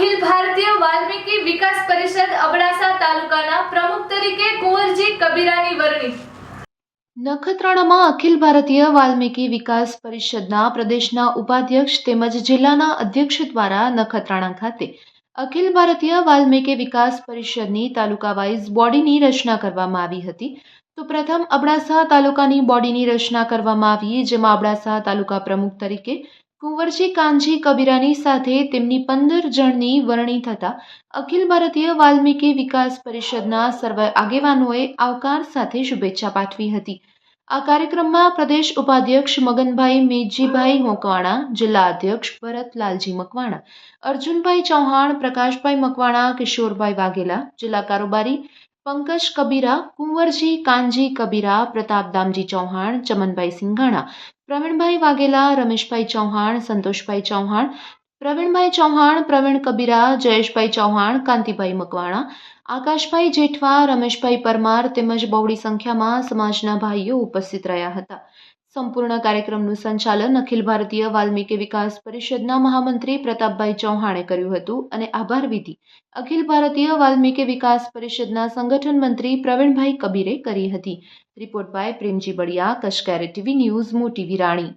અખિલ ભારતીય વાલ્મીકી વિકાસ પરિષદ અબડાસા તાલુકાના પ્રમુખ તરીકે કુંવરજી કબીરાની વરણી. નખત્રાણામાં અખિલ ભારતીય વાલ્મીકી વિકાસ પરિષદના પ્રદેશના ઉપાધ્યક્ષ તેમજ જિલ્લાના અધ્યક્ષ દ્વારા નખત્રાણા ખાતે અખિલ ભારતીય વાલ્મીકી વિકાસ પરિષદની તાલુકા વાઇઝ બોડીની રચના કરવામાં આવી હતી. તો પ્રથમ અબડાસા તાલુકાની બોડીની રચના કરવામાં આવી, જેમાં અબડાસા તાલુકા પ્રમુખ તરીકે કુંવરજી કાનજી કબીરાની સાથે તેમની પંદર જણની વરણી થતા અખિલ ભારતીય વાલ્મીકી વિકાસ પરિષદના સર્વ આગેવાનોએ આવકાર સાથે શુભેચ્છા પાઠવી હતી. આ કાર્યક્રમમાં પ્રદેશ ઉપાધ્યક્ષ મગનભાઈ મેઘજીભાઈ મોકવાણા, જિલ્લા અધ્યક્ષ ભરતલાલજી મકવાણા, અર્જુનભાઈ ચૌહાણ, પ્રકાશભાઈ મકવાણા, કિશોરભાઈ વાઘેલા, જિલ્લા કારોબારી પંકજ કબીરા, કુંવરજી કાનજી કબીરા, પ્રતાપદામજી ચૌહાણ, ચમનભાઈ સિંઘાણા પ્રવીણભાઈ વાઘેલા, રમેશભાઈ ચૌહાણ, સંતોષભાઈ ચૌહાણ, પ્રવીણભાઈ ચૌહાણ, પ્રવીણ કબીરા, જયેશભાઈ ચૌહાણ, કાંતિભાઈ મકવાણા, આકાશભાઈ જેઠવા, રમેશભાઈ પરમાર તેમજ બહોળી સંખ્યામાં સમાજના ભાઈઓ ઉપસ્થિત રહ્યા હતા. સંપૂર્ણ કાર્યક્રમનું સંચાલન અખિલ ભારતીય વાલ્મીકી વિકાસ પરિષદના મહામંત્રી પ્રતાપભાઈ ચૌહાણે કર્યું હતું અને આભાર વિધિ અખિલ ભારતીય વાલ્મીકી વિકાસ પરિષદના સંગઠન મંત્રી પ્રવીણભાઈ કબીરે કરી હતી. રિપોર્ટ બાય પ્રેમજી બળિયા કશકારે ટીવી ન્યૂઝ મોટી વિરાણી